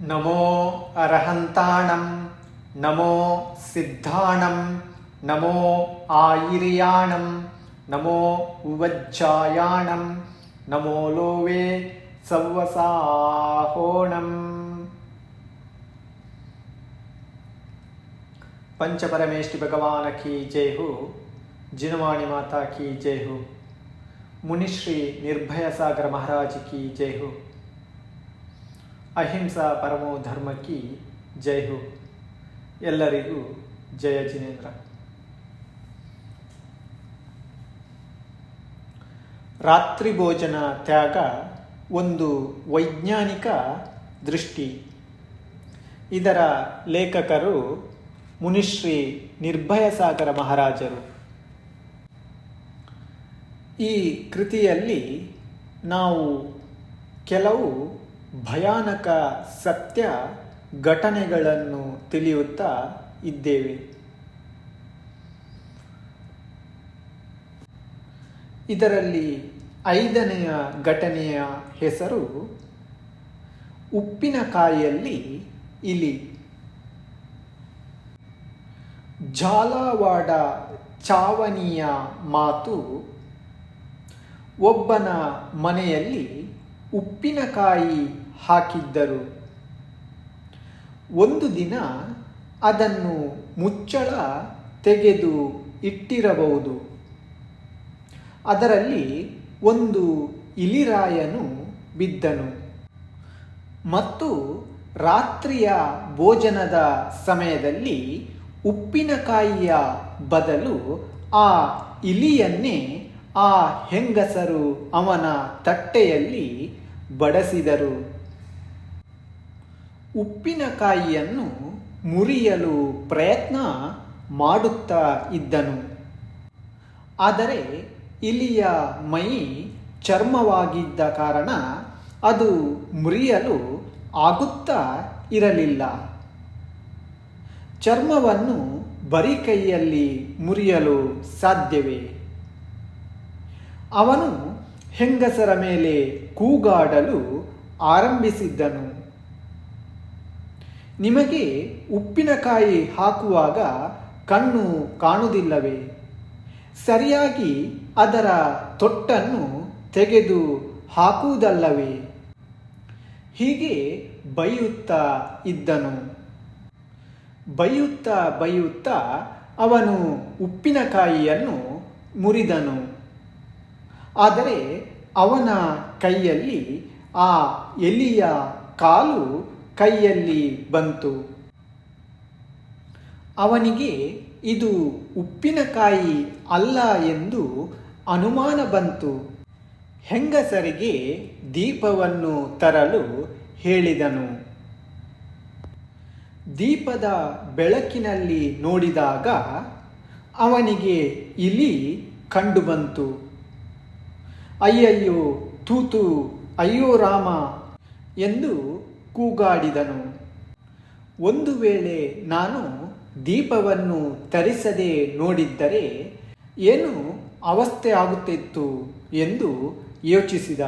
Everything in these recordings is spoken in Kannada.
नमो रहन्ताणं नमो सिद्धाणं नमो आयिर्याणं नमो उवज्जायाणं नमो लोवे पञ्चपरमेष्टिभगवान् की जय हो जिनवाणी माता की जय हो मुनिश्री निर्भयसागरमहाराज की जय हो ಅಹಿಂಸಾ ಪರಮೋ ಧರ್ಮಕ್ಕೆ ಜೈ ಹೋ ಎಲ್ಲರಿಗೂ ಜಯ ಜಿನೇಂದ್ರ. ರಾತ್ರಿ ಭೋಜನ ತ್ಯಾಗ ಒಂದು ವೈಜ್ಞಾನಿಕ ದೃಷ್ಟಿ. ಇದರ ಲೇಖಕರು ಮುನಿಶ್ರೀ ನಿರ್ಭಯ ಸಾಗರ ಮಹಾರಾಜರು. ಈ ಕೃತಿಯಲ್ಲಿ ನಾವು ಕೆಲವು ಭಯಾನಕ ಸತ್ಯ ಘಟನೆಗಳನ್ನು ತಿಳಿಯುತ್ತಾ ಇದ್ದೇವೆ. ಇದರಲ್ಲಿ ಐದನೆಯ ಘಟನೆಯ ಹೆಸರು ಉಪ್ಪಿನಕಾಯಿಯಲ್ಲಿ ಇಲಿ. ಜಾಲವಾಡ ಚಾವಣಿಯ ಮಾತು ಒಬ್ಬನ ಮನೆಯಲ್ಲಿ ಉಪ್ಪಿನಕಾಯಿ ಹಾಕಿದ್ದರು. ಒಂದು ದಿನ ಅದನ್ನು ಮುಚ್ಚಳ ತೆಗೆದು ಇಟ್ಟಿರಬಹುದು. ಅದರಲ್ಲಿ ಒಂದು ಇಲಿರಾಯನು ಬಿದ್ದನು. ಮತ್ತು ರಾತ್ರಿಯ ಭೋಜನದ ಸಮಯದಲ್ಲಿ ಉಪ್ಪಿನಕಾಯಿಯ ಬದಲು ಆ ಇಲಿಯನ್ನೇ ಆ ಹೆಂಗಸರು ಅವನ ತಟ್ಟೆಯಲ್ಲಿ ಬಡಸಿದರು. ಉಪ್ಪಿನಕಾಯಿಯನ್ನು ಮುರಿಯಲು ಪ್ರಯತ್ನ ಮಾಡುತ್ತಾ ಇದ್ದನು. ಆದರೆ ಇಲಿಯ ಮೈ ಚರ್ಮವಾಗಿದ್ದ ಕಾರಣ ಅದು ಮುರಿಯಲು ಆಗುತ್ತಾ ಇರಲಿಲ್ಲ. ಚರ್ಮವನ್ನು ಬರಿ ಕೈಯಲ್ಲಿ ಮುರಿಯಲು ಸಾಧ್ಯವೇ? ಅವನು ಹೆಂಗಸರ ಮೇಲೆ ಕೂಗಾಡಲು ಆರಂಭಿಸಿದ್ದನು. ನಿಮಗೆ ಉಪ್ಪಿನಕಾಯಿ ಹಾಕುವಾಗ ಕಣ್ಣು ಕಾಣುವುದಿಲ್ಲವೇ? ಸರಿಯಾಗಿ ಅದರ ತೊಟ್ಟನ್ನು ತೆಗೆದು ಹಾಕುವುದಲ್ಲವೇ? ಹೀಗೆ ಬೈಯುತ್ತಾ ಇದ್ದನು. ಬೈಯುತ್ತಾ ಬೈಯುತ್ತಾ ಅವನು ಉಪ್ಪಿನಕಾಯಿಯನ್ನು ಮುರಿದನು. ಆದರೆ ಅವನ ಕೈಯಲ್ಲಿ ಆ ಎಲಿಯ ಕಾಲು ಕೈಯಲ್ಲಿ ಬಂತು. ಅವನಿಗೆ, ಇದು ಉಪ್ಪಿನಕಾಯಿ ಅಲ್ಲ ಎಂದು ಅನುಮಾನ ಬಂತು. ಹೆಂಗಸರಿಗೆ ದೀಪವನ್ನು ತರಲು ಹೇಳಿದನು. ದೀಪದ ಬೆಳಕಿನಲ್ಲಿ ನೋಡಿದಾಗ ಅವನಿಗೆ ಇಲಿ ಕಂಡುಬಂತು. ಅಯ್ಯಯ್ಯೋ, ತೂತು, ಅಯ್ಯೋ ರಾಮ ಎಂದು ಕೂಗಾಡಿದನು. ಒಂದು ವೇಳೆ ನಾನು ದೀಪವನ್ನು ತರಿಸದೆ ನೋಡಿದ್ದರೆ ಏನು ಅವಸ್ಥೆ ಆಗುತ್ತಿತ್ತು ಎಂದು ಯೋಚಿಸಿದ.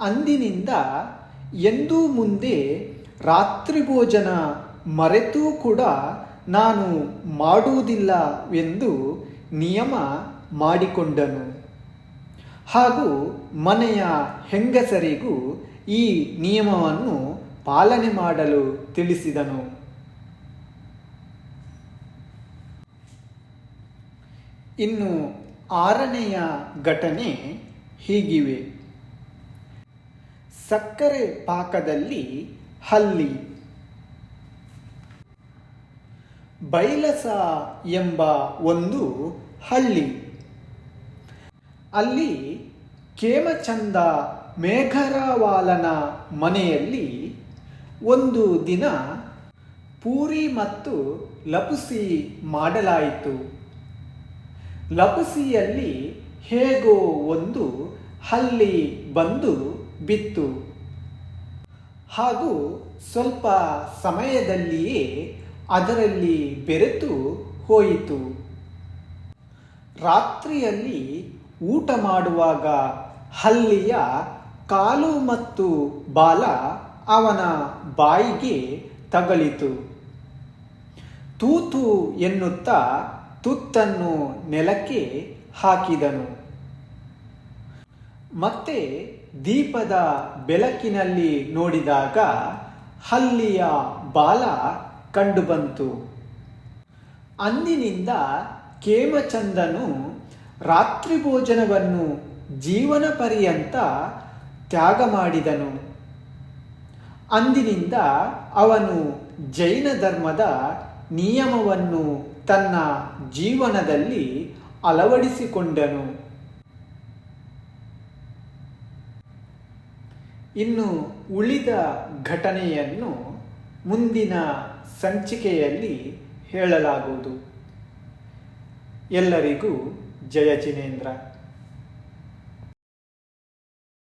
ಅಂದಿನಿಂದ ಎಂದೂ ಮುಂದೆ ರಾತ್ರಿ ಭೋಜನ ಮರೆತೂ ಕೂಡ ನಾನು ಮಾಡುವುದಿಲ್ಲ ಎಂದು ನಿಯಮ ಮಾಡಿಕೊಂಡನು. ಹಾಗೂ ಮನೆಯ ಹೆಂಗಸರಿಗೂ ಈ ನಿಯಮವನ್ನು ಪಾಲನೆ ಮಾಡಲು ತಿಳಿಸಿದನು. ಇನ್ನು ಆರನೆಯ ಘಟನೆ ಹೀಗಿವೆ. ಸಕ್ಕರೆ ಪಾಕದಲ್ಲಿ ಹಲ್ಲಿ. ಬೈಲಸ ಎಂಬ ಒಂದು ಹಳ್ಳಿ ಅಲ್ಲಿ ಕೇಮಚಂದ ಮೇಘರವಾಲನ ಮನೆಯಲ್ಲಿ ಒಂದು ದಿನ ಪೂರಿ ಮತ್ತು ಲಪುಸಿ ಮಾಡಲಾಯಿತು. ಲಪುಸಿಯಲ್ಲಿ ಹೇಗೋ ಒಂದು ಹಲ್ಲಿ ಬಂದು ಬಿತ್ತು. ಹಾಗೂ ಸ್ವಲ್ಪ ಸಮಯದಲ್ಲಿಯೇ ಅದರಲ್ಲಿ ಬೆರೆತು ಹೋಯಿತು. ರಾತ್ರಿಯಲ್ಲಿ ಊಟ ಮಾಡುವಾಗ ಹಲ್ಲಿಯ ಕಾಲು ಮತ್ತು ಬಾಲ ಅವನ ಬಾಯಿಗೆ ತಗಲಿತು. ತೂತು ಎನ್ನುತ್ತಾ ತುತ್ತನ್ನು ನೆಲಕ್ಕೆ ಹಾಕಿದನು. ಮತ್ತೆ ದೀಪದ ಬೆಳಕಿನಲ್ಲಿ ನೋಡಿದಾಗ ಹಲ್ಲಿಯ ಬಾಲ ಕಂಡುಬಂತು. ಅಂದಿನಿಂದ ಕೇಮಚಂದನು ರಾತ್ರಿ ಭೋಜನವನ್ನು ಜೀವನ ಪರ್ಯಂತ ತ್ಯಾಗ ಮಾಡಿದನು. ಅಂದಿನಿಂದ ಅವನು ಜೈನ ಧರ್ಮದ ನಿಯಮವನ್ನು ತನ್ನ ಜೀವನದಲ್ಲಿ ಅಳವಡಿಸಿಕೊಂಡನು. ಇನ್ನು ಉಳಿದ ಘಟನೆಯನ್ನು ಮುಂದಿನ ಸಂಚಿಕೆಯಲ್ಲಿ ಹೇಳಲಾಗುವುದು. ಎಲ್ಲರಿಗೂ ಜಯ ಜಿನೇಂದ್ರ